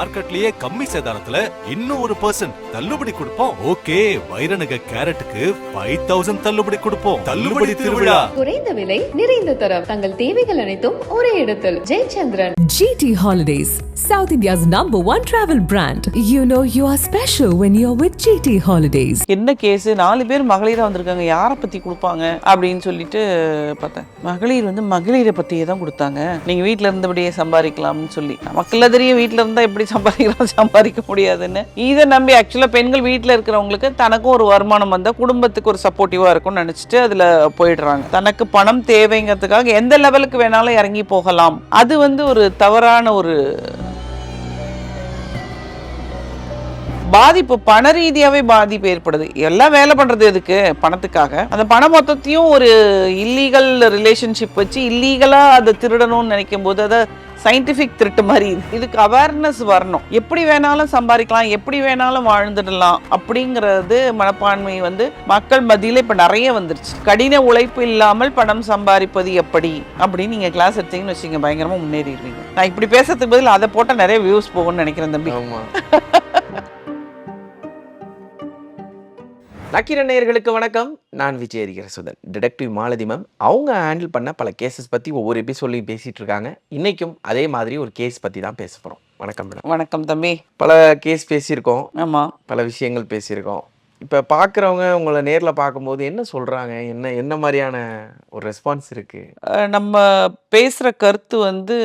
மார்க்கெட்லயே கம்மி சேதாரத்துல இன்னும் ஒரு பர்சன்ட் தள்ளுபடி கொடுப்போம். ஓகே வைரநக கேரட்டுக்கு ஃபைவ் தௌசண்ட் தள்ளுபடி கொடுப்போம். தள்ளுபடி திருவிழா. குறைந்த விலை நிறைந்த தரம். தங்கள் தேவைகள் அனைத்தும் ஒரே இடத்தில். Jayachandran. GT Holidays, South India's number one travel brand. You know you are special when you're with GT Holidays. என்ன கேஸ் நாலு பேர் மகளிரா வந்திருக்காங்க. யாரை பத்தி கொடுப்பாங்க? அப்படின்னு சொல்லிட்டு பார்த்தேன். மகளிர் வந்து மகளிரை பத்தியே தான் கொடுத்தாங்க. நீங்க வீட்ல இருந்தபடியே சம்பாதிக்கலாம்னு சொல்லி. நமக்குள்ள தெரியும் வீட்ல இருந்தா எப்படி சம்பாதிக்கலாம் சம்பாதிக்க முடியாதுன்னு. இதை நம்பி ஆக்சுவலாக பெண்கள் வீட்டில் இருக்கிறவங்களுக்கு தனக்கும் ஒரு வருமானம் வந்தால் குடும்பத்துக்கு ஒரு சப்போர்ட்டிவாக இருக்கும்னு நினச்சிட்டு அதில் போயிடுறாங்க. தனக்கு பணம் தேவைங்கிறதுக்காக எந்த லெவலுக்கு வேணாலும் இறங்கி போகலாம். அது வந்து ஒரு தவறான ஒரு பாதிப்பு பண ரீதியாகவே பாதிப்பு ஏற்படுது. எல்லாம் வேலை பண்ணுறது எதுக்கு? பணத்துக்காக. அந்த பண மொத்தத்தையும் ஒரு இல்லீகல் ரிலேஷன்ஷிப் வச்சு இல்லீகலாக அதை திருடணும்னு நினைக்கும் போது அதை சயின்டிஃபிக் திருட்டு மாதிரி இதுக்கு அவேர்னஸ் வரணும். எப்படி வேணாலும் சம்பாதிக்கலாம் எப்படி வேணாலும் வாழ்ந்துடலாம் அப்படிங்கிறது மனப்பான்மை வந்து மக்கள் மத்தியில் இப்போ நிறைய வந்துருச்சு. கடின உழைப்பு இல்லாமல் பணம் சம்பாதிப்பது எப்படி? அப்படின்னு நீங்கள் கிளாஸ் எடுத்தீங்கன்னு வச்சுங்க பயங்கரமாக முன்னேறிடுவீங்க. நான் இப்படி பேசுறதுக்கு பதில் அதை போட்டால் நிறைய வியூஸ் போகும்னு நினைக்கிறேன் தம்பி. நேயர்களுக்கு வணக்கம். நான் விஜய் அரிகர சுதன் டிடெக்டிவ் மாலதி மேம் அவங்க ஹேண்டில் பண்ண பல கேசஸ் பற்றி ஒவ்வொரு எபிசோட்லையும் பேசிகிட்டு இருக்காங்க. இன்றைக்கும் அதே மாதிரி ஒரு கேஸ் பற்றி தான் பேச போகிறோம் வணக்கம் மேடம் வணக்கம் தம்பி. பல கேஸ் பேசியிருக்கோம். ஆமா. பல விஷயங்கள் பேசியிருக்கோம். இப்போ பார்க்குறவங்க உங்களை நேரில் பார்க்கும்போது என்ன சொல்கிறாங்க என்ன என்ன மாதிரியான ஒரு ரெஸ்பான்ஸ் இருக்குது நம்ம பேசுகிற கருத்து வந்து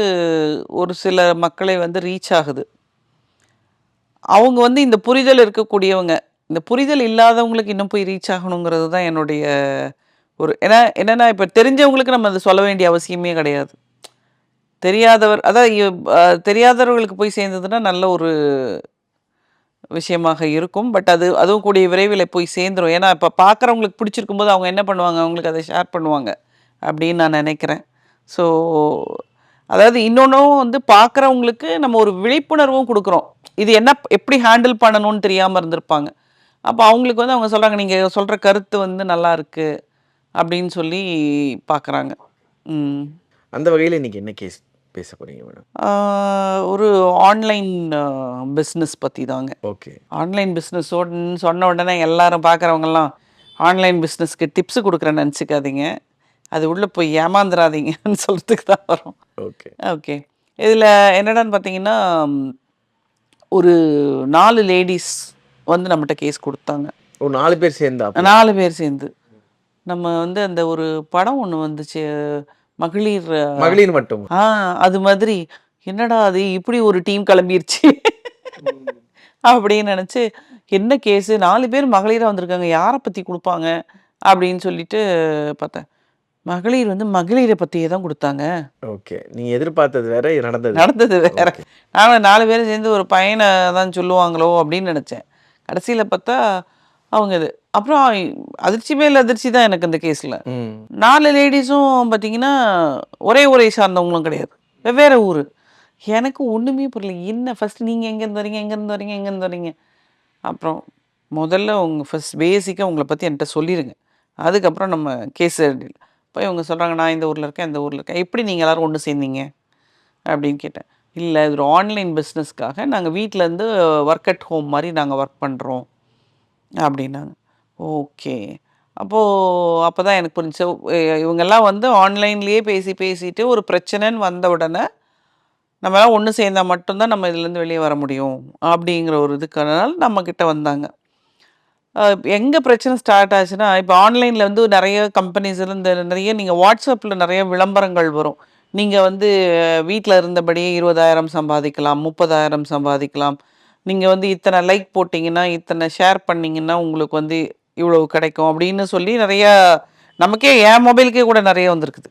ஒரு சில மக்களை வந்து ரீச் ஆகுது. அவங்க வந்து இந்த புரிதல் இருக்கக்கூடியவங்க. இந்த புரிதல் இல்லாதவங்களுக்கு இன்னும் போய் ரீச் ஆகணுங்கிறது தான் என்னுடைய ஒரு ஏன்னா என்னென்னா இப்போ தெரிஞ்சவங்களுக்கு நம்ம அதை சொல்ல வேண்டிய அவசியமே கிடையாது. தெரியாதவர் அதான் தெரியாதவர்களுக்கு போய் சேர்ந்ததுன்னா நல்ல ஒரு விஷயமாக இருக்கும். பட் அது அதுவும் கூடிய விரைவில் போய் சேர்ந்துரும். ஏன்னா இப்போ பார்க்குறவங்களுக்கு பிடிச்சிருக்கும் போது அவங்க என்ன பண்ணுவாங்க? அவங்களுக்கு அதை ஷேர் பண்ணுவாங்க அப்படின்னு நான் நினைக்கிறேன். ஸோ அதாவது இன்னொன்றும் வந்து பார்க்குறவங்களுக்கு நம்ம ஒரு விழிப்புணர்வும் கொடுக்குறோம். இது என்ன எப்படி ஹேண்டில் பண்ணணும்னு தெரியாமல் இருந்திருப்பாங்க. அப்போ அவங்களுக்கு வந்து அவங்க சொல்கிறாங்க நீங்கள் சொல்கிற கருத்து வந்து நல்லா இருக்கு அப்படின்னு சொல்லி பார்க்குறாங்க ம். அந்த வகையில் இன்றைக்கி என்ன கேஸ் பேச போகிறீங்க மேடம் ஒரு ஆன்லைன் பிஸ்னஸ் பற்றி தாங்க. ஓகே. ஆன்லைன் பிஸ்னஸ் சொன்ன உடனே எல்லாரும் பார்க்குறவங்கலாம் ஆன்லைன் பிஸ்னஸ்க்கு டிப்ஸ் கொடுக்குறேன்னு நினச்சிக்காதீங்க. அது உள்ளே போய் ஏமாந்துடாதீங்கன்னு சொல்கிறதுக்கு தான் வரும். ஓகே. ஓகே. இதில் என்னடான்னு பார்த்தீங்கன்னா ஒரு நாலு லேடிஸ் வந்து நம்மகிட்ட கேஸ் கொடுத்தாங்க. ஒரு நாலு பேர் சேர்ந்தா நாலு பேர் சேர்ந்து. நம்ம வந்து அந்த ஒரு படம் ஒன்று வந்துச்சு மகளிர் மகளிர் மட்டும். ஆ அது மாதிரி என்னடா அது இப்படி ஒரு டீம் கிளம்பிருச்சு? அப்படின்னு நினச்சி என்ன கேஸு நாலு பேர் மகளிராக வந்திருக்காங்க யாரை பற்றி கொடுப்பாங்க? அப்படின்னு சொல்லிட்டு பார்த்தேன். மகளிர் வந்து மகளிரை பற்றியே தான் கொடுத்தாங்க. ஓகே. நீங்கள் எதிர்பார்த்தது வேற நடந்தது. நடந்தது வேற. நானும் நாலு பேர் சேர்ந்து ஒரு பையனை தான் சொல்லுவாங்களோ அப்படின்னு நினச்சேன். கடைசியில் பார்த்தா அவங்க இது. அப்புறம் அதிர்ச்சி மேல் அதிர்ச்சி தான் எனக்கு இந்த கேஸில். நாலு லேடிஸும் பார்த்தீங்கன்னா ஒரே ஊரை சார்ந்தவங்களும் கிடையாது. வெவ்வேறு ஊர். எனக்கு ஒன்றுமே புரியல. என்ன ஃபஸ்ட் நீங்கள் எங்கேருந்து வரீங்க எங்கேருந்து வரீங்க எங்கேருந்து வரீங்க? அப்புறம் முதல்ல உங்கள் ஃபஸ்ட் பேசிக்காக உங்களை பற்றி என்கிட்ட சொல்லிடுங்க அதுக்கப்புறம் நம்ம கேஸ் இப்போ இவங்க சொல்கிறாங்க நான் இந்த ஊரில் இருக்கேன் இந்த ஊரில் இருக்கேன். எப்படி நீங்கள் எல்லோரும் ஒன்று சேர்ந்தீங்க? அப்படின்னு கேட்டேன். இல்லை இது ஒரு ஆன்லைன் பிஸ்னஸ்க்காக நாங்கள் வீட்டிலேருந்து ஒர்க் அட் ஹோம் மாதிரி நாங்கள் ஒர்க் பண்ணுறோம் அப்படின்னாங்க. ஓகே அப்போது அப்போ தான் எனக்கு புரிஞ்சு இவங்கெல்லாம் வந்து ஆன்லைன்லேயே பேசி பேசிட்டு ஒரு பிரச்சனைன்னு வந்த உடனே நம்மளாம் ஒன்று சேர்ந்தால் மட்டும்தான் நம்ம இதுலேருந்து வெளியே வர முடியும் அப்படிங்கிற ஒரு இதுக்கான நம்மக்கிட்ட வந்தாங்க. எங்கே பிரச்சனை ஸ்டார்ட் ஆச்சுன்னா இப்போ ஆன்லைனில் வந்து நிறைய கம்பெனிஸில் இந்த நிறைய நீங்கள் வாட்ஸ்அப்பில் நிறைய விளம்பரங்கள் வரும். நீங்கள் வந்து வீட்டில் இருந்தபடியே இருபதாயிரம் சம்பாதிக்கலாம் முப்பதாயிரம் சம்பாதிக்கலாம். நீங்கள் வந்து இத்தனை லைக் போட்டிங்கன்னா இத்தனை ஷேர் பண்ணிங்கன்னா உங்களுக்கு வந்து இவ்வளவு கிடைக்கும் அப்படின்னு சொல்லி நிறையா நமக்கே என் மொபைலுக்கே கூட நிறைய வந்திருக்குது.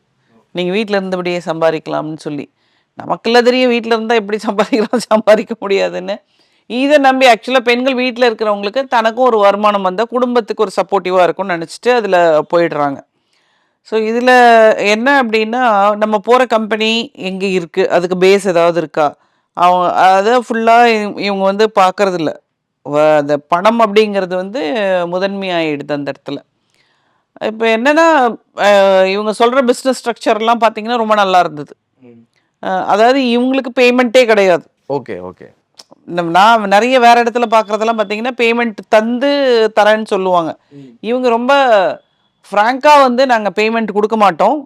நீங்கள் வீட்டில் இருந்தபடியே சம்பாதிக்கலாம்னு சொல்லி. நமக்குள்ள தெரியும் வீட்டில் இருந்தால் எப்படி சம்பாதிக்கலாம் சம்பாதிக்க முடியாதுன்னு. இதை நம்பி ஆக்சுவலாக பெண்கள் வீட்டில் இருக்கிறவங்களுக்கு தனக்கும் ஒரு வருமானம் வந்தால் குடும்பத்துக்கு ஒரு சப்போர்ட்டிவாக இருக்கும்னு நினச்சிட்டு அதில் போயிடுறாங்க. ஸோ இதில் என்ன அப்படின்னா நம்ம போகிற கம்பெனி எங்கே இருக்குது அதுக்கு பேஸ் ஏதாவது இருக்கா? அவங்க அதை ஃபுல்லாக இவங்க வந்து பார்க்கறதில்ல அந்த பணம் அப்படிங்கிறது வந்து முதன்மையாயிடுது அந்த இடத்துல. இப்போ என்னன்னா இவங்க சொல்கிற பிஸ்னஸ் ஸ்ட்ரக்சர்லாம் பார்த்தீங்கன்னா ரொம்ப நல்லா இருந்தது. அதாவது இவங்களுக்கு பேமெண்ட்டே கிடையாது. Okay okay. நான் நிறைய வேற இடத்துல பார்க்குறதெல்லாம் பார்த்தீங்கன்னா பேமெண்ட் தந்து தரேன்னு சொல்லுவாங்க. இவங்க ரொம்ப ஃப்ராங்காக வந்து நாங்கள் பேமெண்ட் கொடுக்க மாட்டோம்.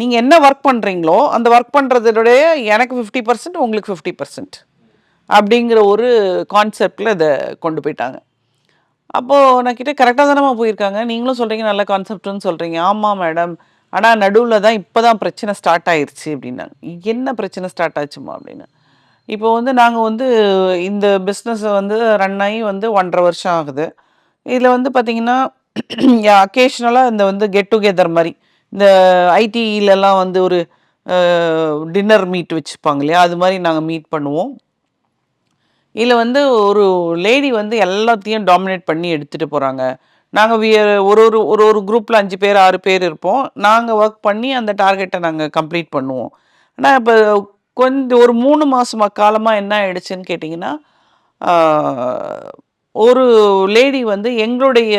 நீங்கள் என்ன ஒர்க் பண்ணுறீங்களோ அந்த ஒர்க் பண்ணுறதுடைய எனக்கு ஃபிஃப்டி பர்சன்ட் உங்களுக்கு ஃபிஃப்டி பர்சன்ட் அப்படிங்கிற ஒரு கான்செப்டில் இதை கொண்டு போயிட்டாங்க. அப்போது நான் கிட்டே கரெக்டாக தானேம்மா போயிருக்காங்க. நீங்களும் சொல்கிறீங்க நல்ல கான்செப்ட்னு சொல்கிறீங்க ஆமாம் மேடம் ஆனால் நடுவில் தான் இப்போ தான் பிரச்சனை ஸ்டார்ட் ஆயிருச்சு அப்படின்னாங்க. என்ன பிரச்சனை ஸ்டார்ட் ஆச்சுமா அப்படின்னு. இப்போ வந்து நாங்கள் வந்து இந்த பிஸ்னஸை வந்து ரன் ஆகி வந்து ஒன்றரை வருஷம் ஆகுது. இதில் வந்து பார்த்திங்கன்னா அக்கேஷ்னலாக இந்த வந்து கெட் டுகெதர் மாதிரி. இந்த ஐடிஇலெல்லாம் வந்து ஒரு டின்னர் மீட் வச்சுப்பாங்க இல்லையா? அது மாதிரி நாங்கள் மீட் பண்ணுவோம். இதில் வந்து ஒரு லேடி வந்து எல்லாத்தையும் டாமினேட் பண்ணி எடுத்துகிட்டு போகிறாங்க நாங்கள் ஒரு ஒரு ஒரு ஒரு குரூப்பில் அஞ்சு பேர் ஆறு பேர் இருப்போம். நாங்கள் ஒர்க் பண்ணி அந்த டார்கெட்டை நாங்கள் கம்ப்ளீட் பண்ணுவோம். ஆனால் இப்போ கொஞ்சம் ஒரு மூணு மாதமாக காலமாக என்ன ஆயிடுச்சுன்னு கேட்டிங்கன்னா ஒரு லேடி வந்து எங்களுடைய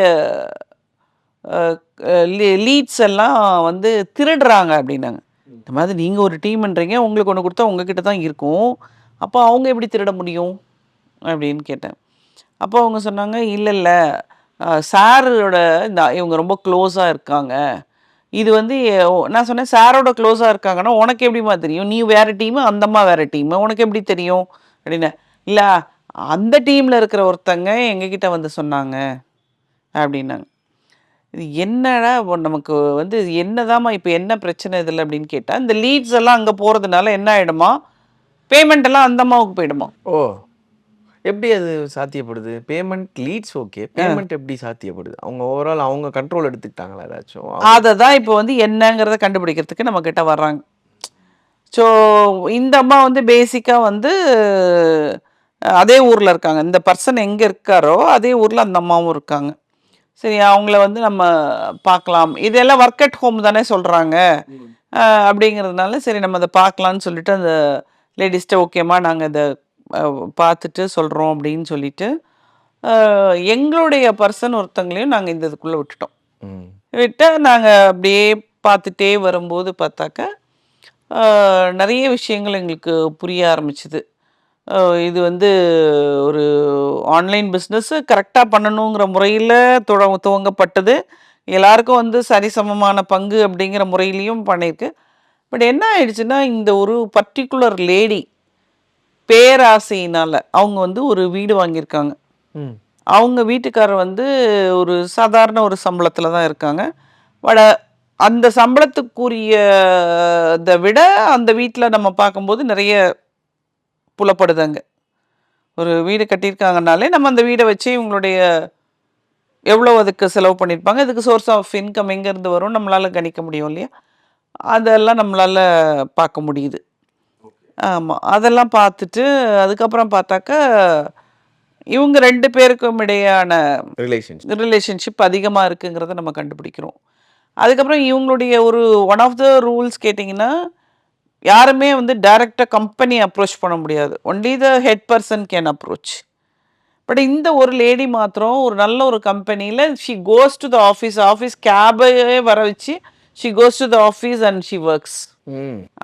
லீட்ஸ் எல்லாம் வந்து திருடுறாங்க அப்படின்னாங்க. இந்த மாதிரி நீங்கள் ஒரு டீம்ன்றீங்க உங்களுக்கு ஒன்று கொடுத்தா உங்ககிட்ட தான் இருக்கும். அப்போ அவங்க எப்படி திருட முடியும்? அப்படின்னு கேட்டேன். அப்போ அவங்க சொன்னாங்க இல்லை இல்லை. சாரோட இந்த இவங்க ரொம்ப க்ளோஸாக இருக்காங்க. இது வந்து நான் சொன்னேன் சாரோட க்ளோஸாக இருக்காங்கன்னா உனக்கு எப்படிம்மா தெரியும்? நீ வேறு டீமு அந்தம்மா வேறு டீமு உனக்கு எப்படி தெரியும்? அப்படின்னு. இல்லை அந்த டீமில் இருக்கிற ஒருத்தங்க எங்ககிட்ட வந்து சொன்னாங்க. அப்படின்னாங்க. இது என்னடா இப்போ நமக்கு வந்து இது என்னதாம்மா இப்போ என்ன பிரச்சனை இதில் அப்படின்னு கேட்டால் இந்த லீட்ஸ் எல்லாம் அங்கே போகிறதுனால என்ன ஆகிடுமா பேமெண்ட் எல்லாம் அந்த அம்மாவுக்கு போயிடுமா? ஓ எப்படி அது சாத்தியப்படுது? பேமெண்ட் லீட்ஸ் ஓகே பேமெண்ட் எப்படி சாத்தியப்படுது? அவங்க ஓவரால் அவங்க கண்ட்ரோல் எடுத்துக்கிட்டாங்களா ஏதாச்சும்? அதை தான் இப்போ வந்து என்னங்கிறத கண்டுபிடிக்கிறதுக்கு நம்ம கிட்ட வர்றாங்க. ஸோ இந்த அம்மா வந்து பேசிக்காக வந்து அதே ஊரில் இருக்காங்க. இந்த பர்சன் எங்கே இருக்காரோ அதே ஊரில் அந்த அம்மாவும் இருக்காங்க. சரி அவங்கள வந்து நம்ம பார்க்கலாம். இதெல்லாம் ஒர்க் அட் ஹோம் தானே சொல்கிறாங்க அப்படிங்கிறதுனால சரி நம்ம அதை பார்க்கலான்னு சொல்லிட்டு அந்த லேடிஸ்ட்ட ஓகேம்மா நாங்கள் இதை பார்த்துட்டு சொல்கிறோம் அப்படின்னு சொல்லிட்டு எங்களுடைய பர்சன் ஒருத்தங்களையும் நாங்கள் இந்த இதுக்குள்ளே விட்டுட்டோம். ம். விட்டு நாங்கள் அப்படியே பார்த்துட்டே வரும்போது பார்த்தாக்க நிறைய விஷயங்கள் எங்களுக்கு புரிய ஆரம்பிச்சுது. இது வந்து ஒரு ஆன்லைன் பிஸ்னஸ் கரெக்டாக பண்ணணுங்கிற முறையில் துவ துவங்கப்பட்டது. எல்லாருக்கும் வந்து சரிசமமான பங்கு அப்படிங்கிற முறையிலையும் பண்ணியிருக்கு பட் என்ன ஆயிடுச்சுன்னா இந்த ஒரு பர்டிகுலர் லேடி பேராசையினால் அவங்க வந்து ஒரு வீடு வாங்கியிருக்காங்க. அவங்க வீட்டுக்காரர் வந்து ஒரு சாதாரண ஒரு சம்பளத்தில் தான் இருக்காங்க. பட் அந்த சம்பளத்துக்குரிய இதை விட அந்த வீட்டில் நம்ம பார்க்கும்போது நிறைய புலப்படுதுங்க. ஒரு வீடு கட்டியிருக்காங்கனாலே நம்ம அந்த வீடை வச்சு இவங்களுடைய எவ்வளோ அதுக்கு செலவு பண்ணியிருப்பாங்க? இதுக்கு சோர்ஸ் ஆஃப் இன்கம் எங்கேருந்து வரும்? நம்மளால் கணிக்க முடியும் இல்லையா? அதெல்லாம் நம்மளால் பார்க்க முடியுது. ஆமாம் அதெல்லாம் பார்த்துட்டு அதுக்கப்புறம் பார்த்தாக்கா இவங்க ரெண்டு பேருக்கும் இடையான ரிலேஷன்ஷிப் ரிலேஷன்ஷிப் அதிகமாக இருக்குங்கிறத நம்ம கண்டுபிடிக்கிறோம். அதுக்கப்புறம் இவங்களுடைய ஒரு ஒன் ஆஃப் த ரூல்ஸ் கேட்டிங்கன்னா யாருமே வந்து டைரெக்டாக கம்பெனி அப்ரோச் பண்ண முடியாது. Only the head person can approach but இந்த ஒரு லேடி மாத்திரம் ஒரு நல்ல ஒரு கம்பெனியில் she goes to the office office கேபையே வர வச்சு she goes to the office and she works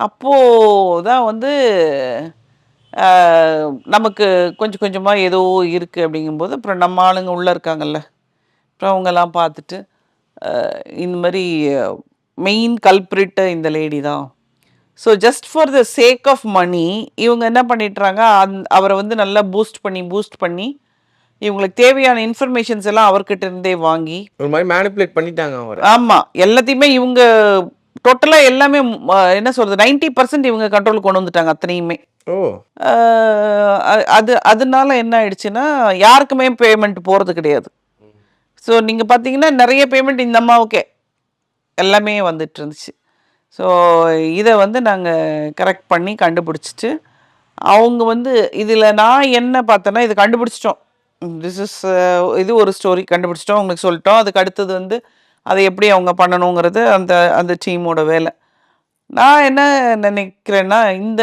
அப்போது தான் வந்து நமக்கு கொஞ்சம் கொஞ்சமாக ஏதோ இருக்குது அப்படிங்கும்போது அப்புறம் நம்ம ஆளுங்க உள்ளே இருக்காங்கல்ல. அப்புறம் அவங்கெல்லாம் பார்த்துட்டு இந்த மாதிரி மெயின் கல்ப்ரிட்டு இந்த லேடி தான். So just for the sake of money இவங்க என்ன பண்ணிட்டுறாங்க? அந் அவரை வந்து நல்லா பூஸ்ட் பண்ணி பூஸ்ட் பண்ணி இவங்களுக்கு தேவையான இன்ஃபர்மேஷன்ஸ் எல்லாம் அவர்கிட்ட இருந்தே வாங்கி ஒரு மாதிரி மேனிப்புலேட் பண்ணிட்டாங்க அவரை. ஆமா எல்லாத்தையுமே இவங்க டோட்டலா எல்லாமே என்ன சொல்றது 90% பர்சன்ட் இவங்க கண்ட்ரோல் கொண்டு வந்துட்டாங்க அத்தனையுமே. ஓ. அது அதனால என்ன ஆயிடுச்சுன்னா யாருக்குமே பேமெண்ட் போறது கிடையாது. ஸோ நீங்க பாத்தீங்கன்னா நிறைய பேமெண்ட் இந்த அம்மாவுக்கே எல்லாமே வந்துட்டு இருந்துச்சு. ஸோ இதை வந்து நாங்கள் கரெக்ட் பண்ணி கண்டுபிடிச்சிட்டு அவங்க வந்து இதில் நான் என்ன பார்த்தேன்னா இது கண்டுபிடிச்சிட்டோம். திஸ் இஸ் இது ஒரு ஸ்டோரி கண்டுபிடிச்சிட்டோம். உங்களுக்கு சொல்லிட்டோம். அதுக்கு அடுத்தது வந்து அதை எப்படி அவங்க பண்ணணுங்கிறது அந்த அந்த டீமோட வேலை. நான் என்ன நினைக்கிறேன்னா இந்த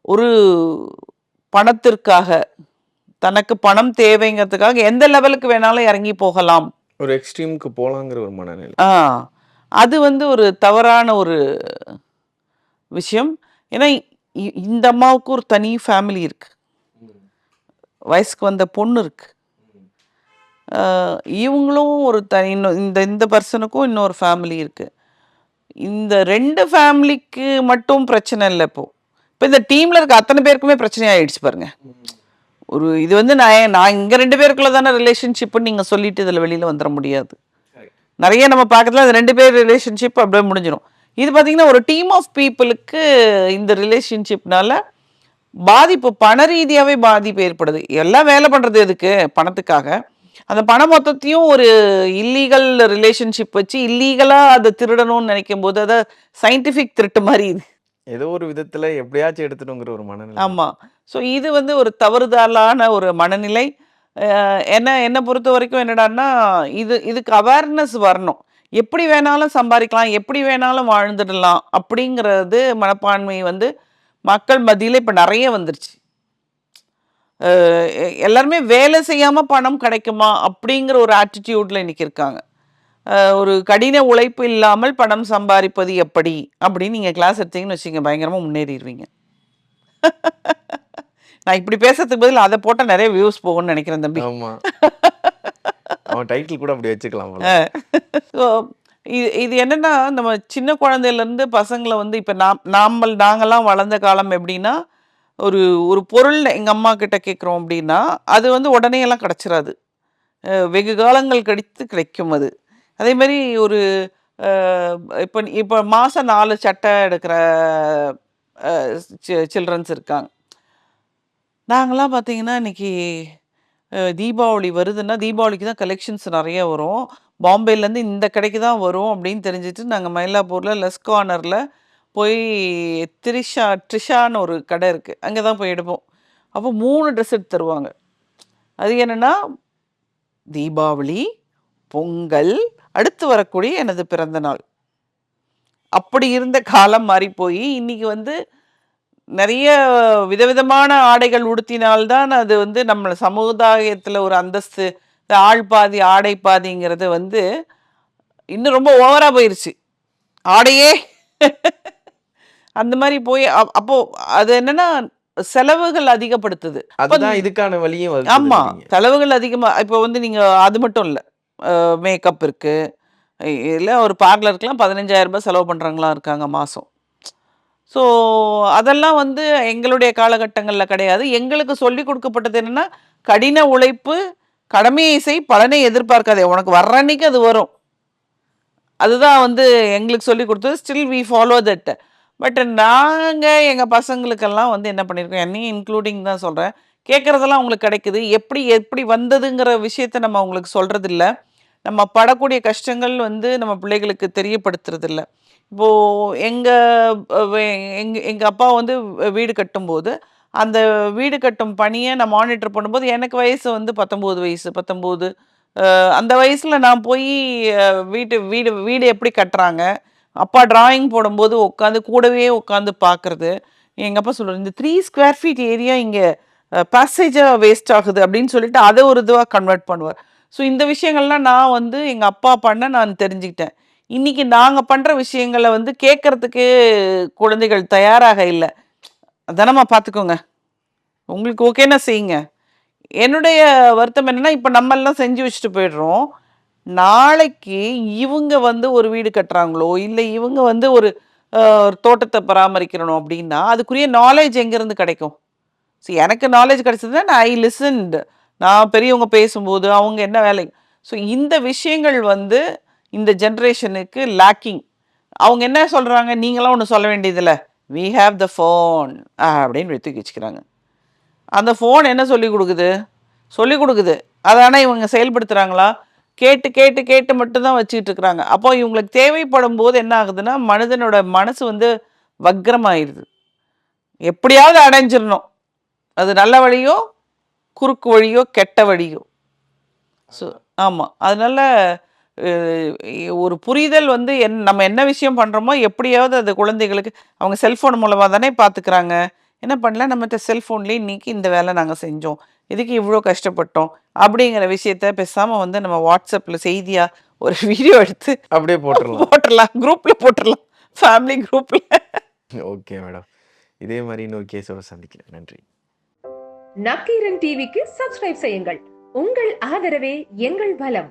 ஒரு பணத்திற்காக தனக்கு பணம் தேவைங்கிறதுக்காக எந்த லெவலுக்கு வேணாலும் இறங்கி போகலாம். ஒரு எக்ஸ்ட்ரீமுக்கு போலாங்கிற ஒரு மனநிலை. ஆ. அது வந்து ஒரு தவறான ஒரு விஷயம். ஏன்னா இ- இந்த அம்மாவுக்கு ஒரு தனி ஃபேமிலி இருக்கு. வயசுக்கு வந்த பொண்ணு இருக்கு. இவங்களும் ஒரு த இன்னும் இந்த இந்த பர்சனுக்கும் இன்னொரு ஃபேமிலி இருக்கு. இந்த ரெண்டு ஃபேமிலிக்கு மட்டும் பிரச்சனை இல்லை இப்போ. இப்போ இந்த டீம்ல இருக்க அத்தனை பேருக்குமே பிரச்சனை ஆயிடுச்சு பாருங்க. ஒரு இது வந்து நான் நான் இங்கே ரெண்டு பேருக்குள்ள தானே ரிலேஷன்ஷிப்புன்னு நீங்கள் சொல்லிட்டு இதில் வெளியில் வந்துட முடியாது. நிறைய நம்ம பார்க்கறதுல அது ரெண்டு பேர் ரிலேஷன்ஷிப் அப்படியே முடிஞ்சிடும் இது பார்த்தீங்கன்னா ஒரு டீம் ஆஃப் பீப்புளுக்கு இந்த ரிலேஷன்ஷிப்னால பாதிப்பு பண ரீதியாகவே பாதிப்பு ஏற்படுது. எல்லாம் வேலை பண்ணுறது எதுக்கு? பணத்துக்காக. அந்த பணம் மொத்தத்தையும் ஒரு இல்லீகல் ரிலேஷன்ஷிப் வச்சு இல்லீகலாக அதை திருடணும்னு நினைக்கும் போது அதை சயின்டிஃபிக் திருட்டு மாதிரி இது. ஏதோ ஒரு விதத்துல எப்படியாச்சும் எடுத்துணுங்கிற ஒரு மனநிலை. ஆமாம் ஸோ இது வந்து ஒரு தவறுதலான ஒரு மனநிலை. என்ன என்னை பொறுத்த வரைக்கும் என்னடான்னா இது இதுக்கு அவேர்னஸ் வரணும். எப்படி வேணாலும் சம்பாதிக்கலாம் எப்படி வேணாலும் வாழ்ந்துடலாம் அப்படிங்கிறது மனப்பான்மை வந்து மக்கள் மத்தியில் இப்போ நிறைய வந்துருச்சு. எ- எல்லாருமே வேலை செய்யாமல் பணம் கிடைக்குமா அப்படிங்கிற ஒரு ஆட்டிடியூட்ல இன்னைக்கு இருக்காங்க. ஒரு கடின உழைப்பு இல்லாமல் பணம் சம்பாதிப்பது எப்படி அப்படின்னு நீங்கள் கிளாஸ் எடுத்தீங்கன்னு வச்சுங்க பயங்கரமாக முன்னேறிடுவீங்க. நான் இப்படி பேசுறதுக்கு பதில் அதை போட்டால் நிறைய வியூஸ் போகும்னு நினைக்கிறேன் தம்பி. ஆமா. அவன் டைட்டில் கூட அப்படி வச்சுக்கலாம். ஸோ இது இது என்னன்னா நம்ம சின்ன குழந்தையிலேருந்து பசங்களை வந்து இப்போ நாம் நாமல் நாங்கள்லாம் வளர்ந்த காலம் எப்படின்னா ஒரு ஒரு பொருள் எங்கள் அம்மா கிட்ட கேட்குறோம் அப்படின்னா அது வந்து உடனே எல்லாம் கிடச்சிராது. அஹ் வெகு காலங்கள் கழித்து கிடைக்கும் அது. அதே மாதிரி ஒரு இப்போ இப்போ மாதம் நாலு சட்டை எடுக்கிற சில்ட்ரன்ஸ் இருக்காங்க. நாங்களாம் பார்த்தீங்கன்னா இன்னைக்கு தீபாவளி வருதுன்னா தீபாவளிக்கு தான் கலெக்ஷன்ஸ் நிறைய வரும். பாம்பேலேருந்து இந்த கடைக்கு தான் வரும் அப்படின்னு தெரிஞ்சுட்டு நாங்கள் மயிலாப்பூரில் லெஸ் கார்னரில் போய் த்ரிஷா ட்ரிஷான்னு ஒரு கடை இருக்குது அங்கே தான் போய் எடுப்போம். அப்போ மூணு ட்ரெஸ் எடுத்து தருவாங்க. அது என்னென்னா தீபாவளி பொங்கல் அடுத்து வரக்கூடிய எனது பிறந்த நாள். அப்படி இருந்த காலம் மாறி போய் இன்னைக்கு வந்து நிறைய விதவிதமான ஆடைகள் உடுத்தினால்தான் அது வந்து நம்ம சமுதாயத்தில் ஒரு அந்தஸ்து இந்த ஆள் பாதி ஆடை பாதிங்கிறது வந்து இன்னும் ரொம்ப ஓவரா போயிருச்சு. ஆடையே! அந்த மாதிரி போய் அப்- அப்போ அது என்னன்னா செலவுகள் அதிகப்படுத்துது. அதுதான் இதுக்கான வழியும் ஆமா. செலவுகள் அதிகமா இப்போ வந்து நீங்க அது மட்டும் இல்ல மேக்கப் இருக்கு இல்ல ஒரு பார்லருக்குலாம் பதினஞ்சாயிரம் ரூபாய் செலவு பண்றவங்களாம் இருக்காங்க மாசம். ஸோ அதெல்லாம் வந்து எங்களுடைய காலகட்டங்களில் கிடையாது. எங்களுக்கு சொல்லி கொடுக்கப்பட்டது என்னன்னா கடின உழைப்பு கடமையை செய் பலனை எதிர்பார்க்காதே. உனக்கு வர்ற அன்னைக்கு அது வரும். அதுதான் வந்து எங்களுக்கு சொல்லி கொடுத்தது. Still we follow that but நாங்கள் எங்கள் பசங்களுக்கெல்லாம் வந்து என்ன பண்ணியிருக்கோம் என்னையும் இன்க்ளூடிங் தான் சொல்கிறேன் கேட்குறதெல்லாம் அவங்களுக்கு கிடைக்குது. எப்படி எப்படி வந்ததுங்கிற விஷயத்த நம்ம அவங்களுக்கு சொல்கிறதில்ல நம்ம படக்கூடிய கஷ்டங்கள் வந்து நம்ம பிள்ளைகளுக்கு தெரியப்படுத்துறதில்ல. இப்போது எங்கள் எங்கள் எங்கள் அப்பா வந்து வீடு கட்டும்போது அந்த வீடு கட்டும் பணியை நான் மானிட்டர் பண்ணும்போது எனக்கு வயசு வந்து பத்தொம்போது வயசு பத்தொம்போது அந்த வயசில் நான் போய் வீட்டு வீடு வீடு எப்படி கட்டுறாங்க? அப்பா டிராயிங் போடும்போது உட்காந்து கூடவே உட்காந்து பார்க்குறது எங்கள் அப்பா சொல்லுவார் இந்த த்ரீ ஸ்கொயர் ஃபீட் ஏரியா இங்கே பேசேஜாக வேஸ்ட் ஆகுது அப்படின்னு சொல்லிட்டு அதை ஒரு இதுவாக கன்வெர்ட் பண்ணுவார். ஸோ இந்த விஷயங்கள்லாம் நான் வந்து எங்கள் அப்பா பண்ண நான் தெரிஞ்சுக்கிட்டேன். இன்னைக்கு நாங்கள் பண்ணுற விஷயங்களை வந்து கேட்கறதுக்கு குழந்தைகள் தயாராக இல்லை. தானம்மா பார்த்துக்கோங்க உங்களுக்கு ஓகேன்னா செய்யுங்க. என்னுடைய வருத்தம் என்னன்னா இப்போ நம்ம எல்லாம் செஞ்சு வச்சுட்டு போயிடுறோம். நாளைக்கு இவங்க வந்து ஒரு வீடு கட்டுறாங்களோ இல்லை இவங்க வந்து ஒரு ஒரு தோட்டத்தை பராமரிக்கிறணும் அப்படின்னா அதுக்குரிய நாலேஜ் எங்கேருந்து கிடைக்கும்? ஸோ எனக்கு நாலேஜ் கிடைச்சதுன்னா நான் ஐ லிசன்டு நான் பெரியவங்க பேசும்போது அவங்க என்ன வேலை? ஸோ இந்த விஷயங்கள் வந்து இந்த ஜென்ரேஷனுக்கு லேக்கிங் அவங்க என்ன சொல்கிறாங்க நீங்களாம் ஒன்று சொல்ல வேண்டியதில்ல. வி ஹேவ் த ஃபோன் அப்படின்னு தூக்கி வச்சுக்கிறாங்க. அந்த ஃபோன் என்ன சொல்லி கொடுக்குது? சொல்லி கொடுக்குது. அதை ஆனால் இவங்க செயல்படுத்துகிறாங்களா கேட்டு கேட்டு கேட்டு மட்டும்தான் வச்சுக்கிட்டு இருக்கிறாங்க. அப்போ இவங்களுக்கு தேவைப்படும் போது என்ன ஆகுதுன்னா மனிதனோட மனசு வந்து வக்ரமாயிருது. எப்படியாவது அடைஞ்சிடணும். அது நல்ல வழியோ குறுக்கு வழியோ கெட்ட வழியோ. ஸோ ஆமாம் அதனால ஒரு புரிதல் வந்து என் நம்ம என்ன விஷயம் பண்ணுறோமோ எப்படியாவது அது குழந்தைகளுக்கு அவங்க செல்ஃபோன் மூலமாக தானே பார்த்துக்கிறாங்க என்ன பண்ணல? நம்மகிட்ட செல்ஃபோன்லேயே இன்னைக்கு இந்த வேலை நாங்கள் செஞ்சோம். இதுக்கு இவ்வளோ கஷ்டப்பட்டோம்? அப்படிங்கிற விஷயத்த பேசாமல் வந்து நம்ம வாட்ஸ்அப்பில் செய்தியாக ஒரு வீடியோ எடுத்து அப்படியே போட்டுடலாம் போட்டுடலாம் குரூப்பில் போட்டுடலாம் ஃபேமிலி குரூப்பில் ஓகே மேடம் இதே மாதிரி இன்னொரு கேஸோட சந்திக்கிறேன் நன்றி. நக்கீரன் டிவிக்கு சப்ஸ்கிரைப் செய்யுங்கள். உங்கள் ஆதரவே எங்கள் பலம்.